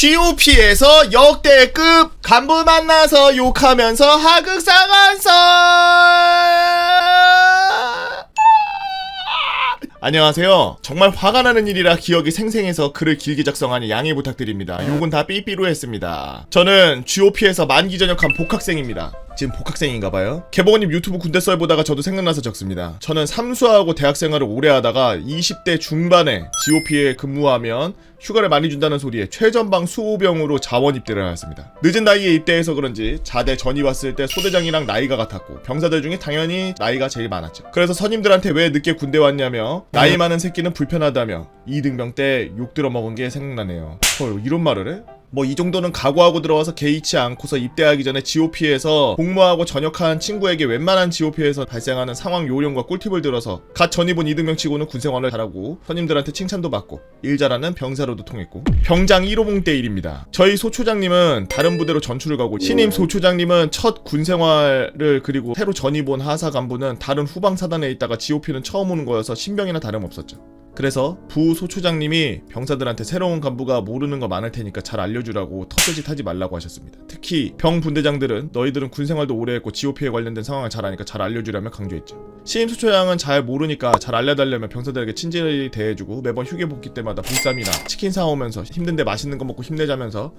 GOP에서 역대급 간부 만나서 욕하면서 하극 상한서 안녕하세요. 정말 화가 나는 일이라 기억이 생생해서 글을 길게 작성하니 양해 부탁드립니다. 욕은 다 삐삐로 했습니다. 저는 GOP에서 만기 전역한 복학생입니다. 지금 복학생인가봐요. 개봉원님 유튜브 군대 썰 보다가 저도 생각나서 적습니다. 저는 삼수하고 대학 생활을 오래 하다가 20대 중반에 GOP에 근무하면 휴가를 많이 준다는 소리에 최전방 수호병으로 자원 입대를 하였습니다. 늦은 나이에 입대해서 그런지 자대 전이 왔을 때 소대장이랑 나이가 같았고 병사들 중에 당연히 나이가 제일 많았죠. 그래서 선임들한테 왜 늦게 군대 왔냐며 나이 많은 새끼는 불편하다며 이등병 때 욕 들어먹은 게 생각나네요. 헐 이런 말을 해? 뭐 이 정도는 각오하고 들어와서 개의치 않고서 입대하기 전에 GOP에서 복무하고 전역한 친구에게 웬만한 GOP에서 발생하는 상황 요령과 꿀팁을 들어서 갓 전입 온 이등병 치고는 군 생활을 잘하고 선임들한테 칭찬도 받고 일 잘하는 병사로도 통했고 병장 1호봉 때 일입니다. 저희 소초장님은 다른 부대로 전출을 가고 신임 소초장님은 첫 군 생활을 그리고 새로 전입 온 하사 간부는 다른 후방 사단에 있다가 GOP는 처음 오는 거여서 신병이나 다름없었죠. 그래서 부소초장님이 병사들한테 새로운 간부가 모르는 거 많을 테니까 잘 알려주라고 헛소짓 하지 말라고 하셨습니다. 특히 병 분대장들은 너희들은 군 생활도 오래 했고 GOP에 관련된 상황을 잘 아니까 잘 알려주라며 강조했죠. 신임소초장은 잘 모르니까 잘 알려달라며 병사들에게 친절히 대해주고 매번 휴게 복귀 때마다 불쌈이나 치킨 사오면서 힘든데 맛있는 거 먹고 힘내자면서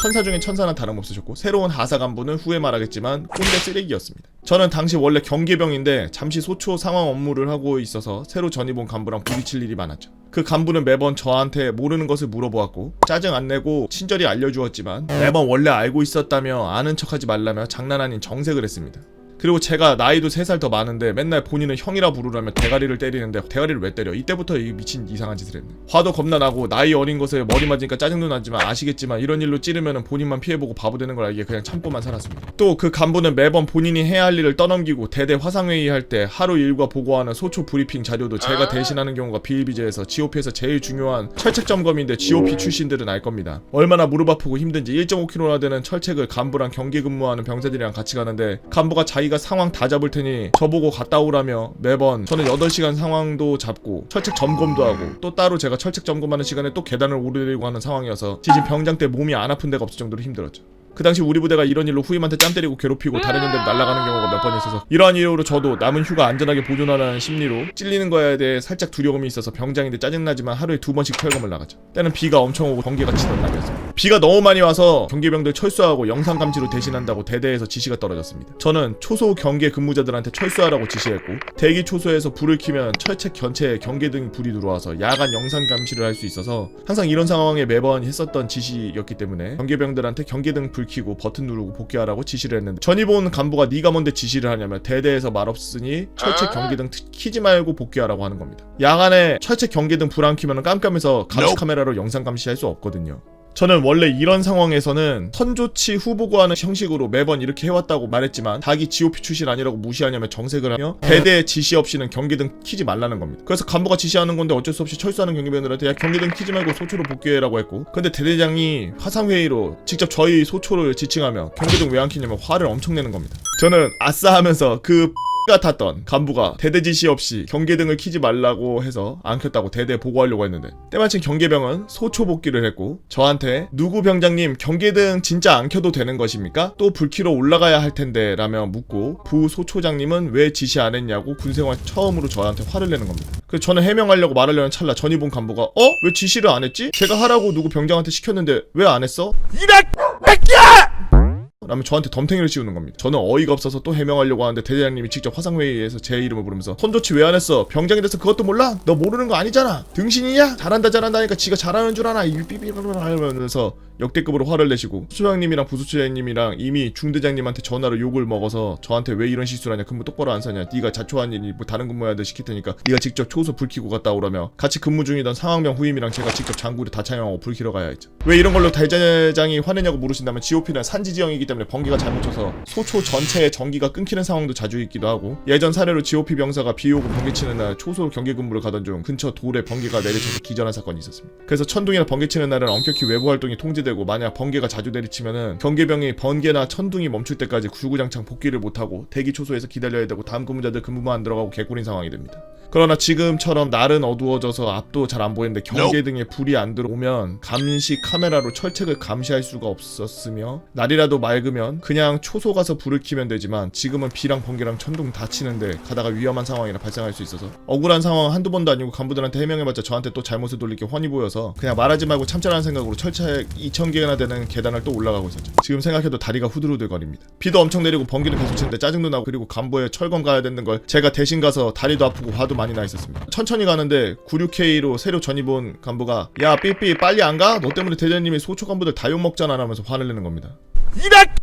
천사 중에 천사는 다름없으셨고 새로운 하사 간부는 후에 말하겠지만 꼰대 쓰레기였습니다. 저는 당시 원래 경계병인데 잠시 소초 상황 업무를 하고 있어서 새로 전입 온 간부랑 부딪힐 일이 많았죠. 그 간부는 매번 저한테 모르는 것을 물어보았고 짜증 안 내고 친절히 알려주었지만 매번 원래 알고 있었다며 아는 척하지 말라며 장난 아닌 정색을 했습니다. 그리고 제가 나이도 3살 더 많은데 맨날 본인은 형이라 부르라며 대가리를 때리는데 대가리를 왜 때려? 이때부터 이 미친 이상한 짓을 했네. 화도 겁나 나고 나이 어린 것에 머리 맞으니까 짜증도 나지만 아시겠지만 이런 일로 찌르면은 본인만 피해보고 바보 되는 걸 알기에 그냥 참고만 살았습니다. 또 그 간부는 매번 본인이 해야 할 일을 떠넘기고 대대 화상회의 할 때 하루 일과 보고하는 소초 브리핑 자료도 제가 대신하는 경우가 비일비재해서 GOP에서 제일 중요한 철책 점검인데 GOP 출신들은 알 겁니다. 얼마나 무릎 아프고 힘든지 1.5km나 되는 철책을 간부랑 경계 근무하는 병사들이랑 같이 가는데 간부가 자기 가 상황 다 잡을 테니 저보고 갔다 오라며 매번 저는 8시간 상황도 잡고 철책 점검도 하고 또 따로 제가 철책 점검하는 시간에 또 계단을 오르려고 하는 상황이어서 지금 병장 때 몸이 안 아픈 데가 없을 정도로 힘들었죠. 그 당시 우리 부대가 이런 일로 후임한테 짬 때리고 괴롭히고 다른 년들 날아가는 경우가 몇 번 있어서 이러한 이유로 저도 남은 휴가 안전하게 보존하라는 심리로 찔리는 거에 대해 살짝 두려움이 있어서 병장인데 짜증나지만 하루에 두 번씩 철검을 나갔죠. 때는 비가 엄청 오고 경계가 치던 날이었습니다. 비가 너무 많이 와서 경계병들 철수하고 영상 감지로 대신한다고 대대에서 지시가 떨어졌습니다. 저는 초소 경계 근무자들한테 철수하라고 지시했고 대기 초소에서 불을 켜면 철책 전체에 경계 등 불이 들어와서 야간 영상 감시를 할 수 있어서 항상 이런 상황에 매번 했었던 지시였기 때문에 경계병들한테 경계 등 불 켜고 버튼 누르고 복귀하라고 지시를 했는데 전입 온 간부가 네가 뭔데 지시를 하냐면 대대에서 말 없으니 철책 경계 등 키지 말고 복귀하라고 하는 겁니다. 야간에 철책 경계 등 불안 켜면 깜깜해서 감시 카메라로 영상 감시할 수 없거든요. 저는 원래 이런 상황에서는 선조치 후보고하는 형식으로 매번 이렇게 해왔다고 말했지만 자기 GOP 출신 아니라고 무시하냐며 정색을 하며 대대 지시 없이는 경계등 키지 말라는 겁니다. 그래서 간부가 지시하는 건데 어쩔 수 없이 철수하는 경계병들한테 야 경계등 키지 말고 소초로 복귀해라고 했고 근데 대대장이 화상회의로 직접 저희 소초를 지칭하며 경계등 왜 안 키냐며 화를 엄청 내는 겁니다. 저는 아싸 하면서 그 같았던 간부가 대대 지시 없이 경계 등을 키지 말라고 해서 안 켰다고 대대 보고하려고 했는데 때마침 경계병은 소초 복귀를 했고 저한테 누구 병장님 경계등 진짜 안 켜도 되는 것입니까? 또 불키로 올라가야 할 텐데 라며 묻고 부 소초장님은 왜 지시 안 했냐고 군생활 처음으로 저한테 화를 내는 겁니다. 그래서 저는 해명하려고 말하려는 찰나 전이본 간부가 어? 왜 지시를 안 했지? 제가 하라고 누구 병장한테 시켰는데 왜 안 했어? 라면 저한테 덤탱이를 씌우는 겁니다. 저는 어이가 없어서 또 해명하려고 하는데 대대장님이 직접 화상회의에서 제 이름을 부르면서 손조치 왜 안 했어? 병장이 돼서 그것도 몰라? 너 모르는 거 아니잖아. 등신이냐? 잘한다 잘한다니까 지가 잘하는 줄 아나? 일삐삐 하면서 역대급으로 화를 내시고 수장님이랑 부수처장님이랑 이미 중대장님한테 전화로 욕을 먹어서 저한테 왜 이런 실수를 하냐 근무 똑바로 안 사냐 네가 자초한 일이 뭐 다른 근무해야 시킬 테니까 네가 직접 초소 불 켜고 갔다 오라며 같이 근무 중이던 상황명 후임이랑 제가 직접 장구를 다 차용하고 불 켜러 가야 했죠 왜 이런 걸로 대장이 화내냐고 물으신다면 GOP는 산지 지형이기 때문에 때문에 번개가 잘못 쳐서 소초 전체의 전기가 끊기는 상황도 자주 있기도 하고 예전 사례로 GOP 병사가 비 오고 번개 치는 날 초소 경계 근무를 가던 중 근처 돌에 번개가 내리쳐서 기절한 사건이 있었습니다. 그래서 천둥이나 번개 치는 날은 엄격히 외부 활동이 통제되고 만약 번개가 자주 내리치면은 경계병이 번개나 천둥이 멈출 때까지 구구장창 복귀를 못하고 대기 초소에서 기다려야 되고 다음 근무자들 근무만 안 들어가고 개꿀인 상황이 됩니다. 그러나 지금처럼 날은 어두워져서 앞도 잘 안 보이는데 경계등에 불이 안 들어오면 감시 카메라로 철책을 감시할 수가 없었으며 날이라도 맑 으면 그냥 초소 가서 불을 켜면 되지만 지금은 비랑 번개랑 천둥 다 치는데 가다가 위험한 상황이라 발생할 수 있어서 억울한 상황 한두 번도 아니고 간부들한테 해명해봤자 저한테 또 잘못을 돌릴 게 훤히 보여서 그냥 말하지 말고 참자라는 생각으로 철책 2,000개나 되는 계단을 또 올라가고 있었죠. 지금 생각해도 다리가 후들후들거립니다. 비도 엄청 내리고 번개는 계속 치는데 짜증도 나고 그리고 간부에 철검 가야 되는 걸 제가 대신 가서 다리도 아프고 화도 많이 나 있었습니다. 천천히 가는데 96K로 새로 전입 온 간부가 야 삐삐 빨리 안 가? 너 때문에 대장님이 소초 간부들 다 욕먹잖아 라면서 화를 내는 겁니다.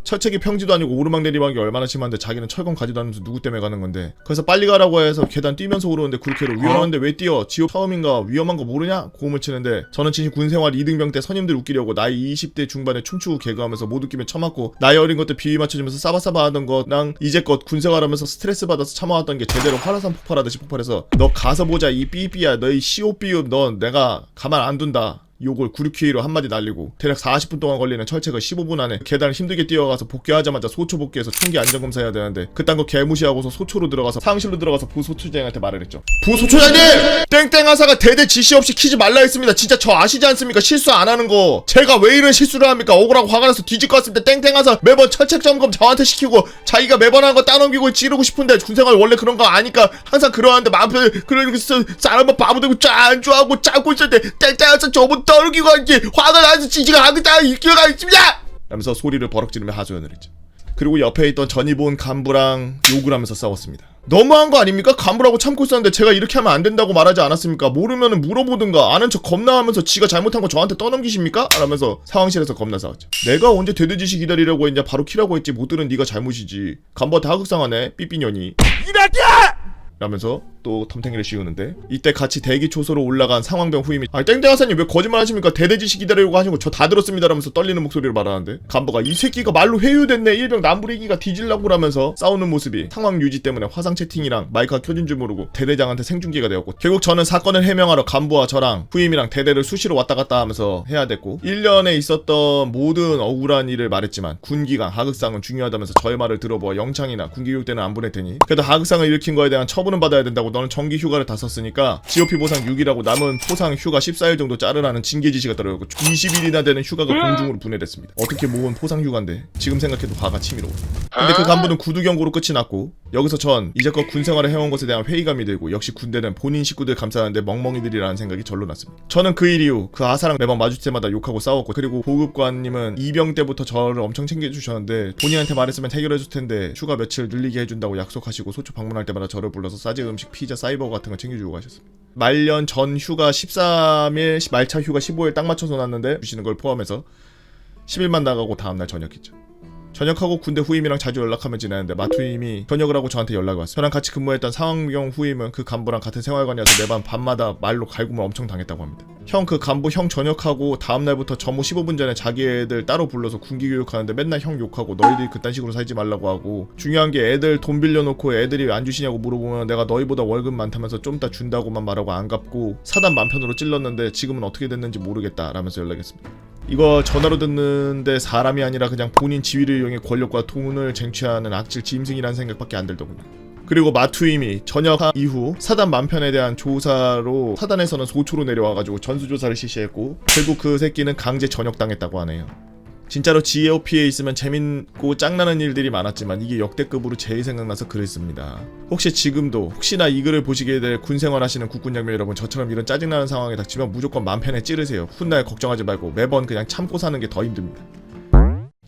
철책이 평지도 아니고 오르막 내리막이 얼마나 심한데 자기는 철검 가지도 않으면서 누구 때문에 가는 건데. 그래서 빨리 가라고 해서 계단 뛰면서 오르는데 그렇게로 위험한데 왜 뛰어? 지옥 처음인가? 위험한 거 모르냐? 고음을 치는데. 저는 진심 군생활 2등병 때 선임들 웃기려고 나이 20대 중반에 춤추고 개그하면서 못 웃기면 처맞고 나이 어린 것들 비위 맞춰주면서 싸바싸바 하던 거랑 이제껏 군생활하면서 스트레스 받아서 참아왔던 게 제대로 화라산 폭발하듯이 폭발해서 너 가서 보자 이 삐삐야. 너희 시오삐읍 너 내가 가만 안 둔다 욕을 96K로 한마디 날리고 대략 40분 동안 걸리는 철책을 15분 안에 계단을 힘들게 뛰어가서 복귀하자마자 소초 복귀해서 총기 안전검사 해야 되는데 그딴 거 개무시하고서 소초로 들어가서 사무실로 들어가서 부소초장한테 말을 했죠. 부소초장님! 땡땡 하사가 대대 지시 없이 키지 말라 했습니다. 진짜 저 아시지 않습니까? 실수 안 하는 거. 제가 왜 이런 실수를 합니까? 억울하고 화가 나서 것 같을 때 땡땡 하사 매번 철책 점검 저한테 시키고 자기가 매번 하는 거 따넘기고 찌르고 싶은데 군생활 원래 그런 거 아니까 항상 그러한데 마음 편해 그러면서 사람은 바보 되고 짠 좋아하고 짜고 있을 때 땡땡 하사 저분 떨기고 이게 화가 나서 지지가 하겠다 이기가 있습니다 라면서 소리를 버럭 지르며 하소연을 했죠 그리고 옆에 있던 전이본 간부랑 욕을 하면서 싸웠습니다. 너무한 거 아닙니까? 간부라고 참고 있었는데 제가 이렇게 하면 안 된다고 말하지 않았습니까? 모르면 물어보든가 아는 척 겁나 하면서 지가 잘못한 거 저한테 떠넘기십니까? 라면서 상황실에서 겁나 싸웠죠. 내가 언제 되드짓이 기다리려고 했냐 바로 키라고 했지 못 들은 네가 잘못이지. 간부한테 하극상하네 삐삐년이. 라 면서 또 텀탱이를 씌우는데 이때 같이 대기 초소로 올라간 상황병 후임이 아 땡땡 하사님 왜 거짓말 하십니까? 대대지시 기다리려고 거저다 들었습니다 라면서 떨리는 목소리로 말하는데 간부가 이 새끼가 말로 회유됐네 일병 남부리기가 뒤질라고 라면서 싸우는 모습이 상황 유지 때문에 화상 채팅이랑 마이크가 켜진 줄 모르고 대대장한테 생중계가 되었고 결국 저는 사건을 해명하러 간부와 저랑 후임이랑 대대를 수시로 왔다 갔다 하면서 해야 됐고 1년에 있었던 모든 억울한 일을 말했지만 군기강 하극상은 중요하다면서 저의 말을 들어보아 영창이나 군기교육 때는 안 보낼 테니 그래도 하극상을 일으킨 거에 대한 처 분은 받아야 된다고 너는 정기 휴가를 다 썼으니까 GOP 보상 6이라고 남은 포상 휴가 14일 정도 자르라는 징계 지시가 떨어졌고 20일이나 되는 휴가가 공중으로 분해됐습니다. 어떻게 모은 포상 휴가인데 지금 생각해도 화가 치밀어. 근데 그 간부는 구두 경고로 끝이 났고 여기서 전 이제껏 군 생활을 해온 것에 대한 회의감이 들고 역시 군대는 본인 식구들 감싸는데 멍멍이들이라는 생각이 절로 났습니다. 저는 그 일 이후 그 아사랑 매번 마주칠 때마다 욕하고 싸웠고 그리고 보급관님은 이병 때부터 저를 엄청 챙겨주셨는데 본인한테 말했으면 해결해줄 텐데 휴가 며칠 늘리게 해준다고 약속하시고 소초 방문할 때마다 저를 불러서 싸지 음식, 피자, 사이버 같은 거 챙겨주고 가셨습니다. 말년 전 휴가 13일, 말차 휴가 15일 딱 맞춰서 났는데 주시는 걸 포함해서 10일만 나가고 다음날 전역했죠. 전역하고 군대 후임이랑 자주 연락하면 지내는데 마투임이 전역을 하고 저한테 연락이 왔어요. 저랑 같이 근무했던 상황경 후임은 그 간부랑 같은 생활관이어서 매번 밤마다 말로 갈굼을 엄청 당했다고 합니다. 형 그 간부 형 전역하고 다음날부터 점호 15분 전에 자기 애들 따로 불러서 군기 교육하는데 맨날 형 욕하고 너희들이 그딴 식으로 살지 말라고 하고 중요한 게 애들 돈 빌려놓고 애들이 왜안 주시냐고 물어보면 내가 너희보다 월급 많다면서 좀 이따 준다고만 말하고 안 갚고 사단 만편으로 찔렀는데 지금은 어떻게 됐는지 모르겠다 라면서 연락했습니다. 이거 전화로 듣는데 사람이 아니라 그냥 본인 지위를 이용해 권력과 돈을 쟁취하는 악질 짐승이라는 생각밖에 안 들더군요. 그리고 마투임이 전역한 이후 사단 만편에 대한 조사로 사단에서는 소초로 내려와가지고 전수조사를 실시했고 결국 그 새끼는 강제 전역당했다고 하네요. 진짜로 GOP에 있으면 재밌고 짱나는 일들이 많았지만 이게 역대급으로 제일 생각나서 씁니다. 혹시 지금도 혹시나 이 글을 보시게 될 군생활 하시는 국군장교 여러분 저처럼 이런 짜증나는 상황에 닥치면 무조건 맘 편에 찌르세요. 훗날 걱정하지 말고 매번 그냥 참고 사는 게 더 힘듭니다.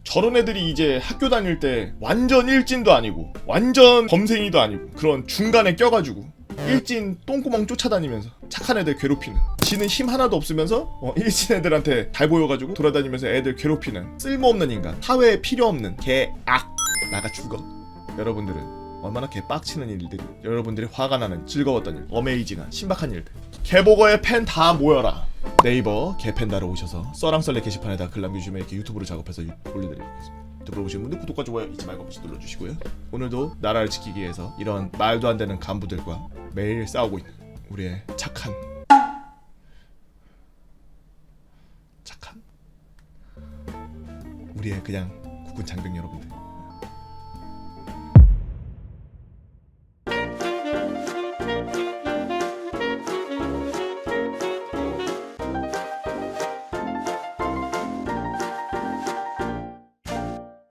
저런 애들이 이제 학교 다닐 때 완전 일진도 아니고 완전 범생이도 아니고 그런 중간에 껴가지고 일진 똥구멍 쫓아다니면서 착한 애들 괴롭히는 지는 힘 하나도 없으면서 어, 일진 애들한테 달 보여가지고 돌아다니면서 애들 괴롭히는 쓸모없는 인간 사회에 필요 없는 개악 나가 죽어. 여러분들은 얼마나 개빡치는 일들 여러분들이 화가 나는 즐거웠던 일 어메이징한 신박한 일들. 개보거의 팬 다 모여라. 네이버 개팬다로 오셔서 써랑썰레 게시판에다 글 남겨주시면 이렇게 유튜브로 작업해서 올려드리겠습니다. 유튜브로 보시는 분들 구독과 좋아요 잊지 말고 한번 눌러주시고요. 오늘도 나라를 지키기 위해서 이런 말도 안 되는 간부들과 매일 싸우고 있는 우리의 착한 착한 우리의 그냥 국군 장병 여러분들.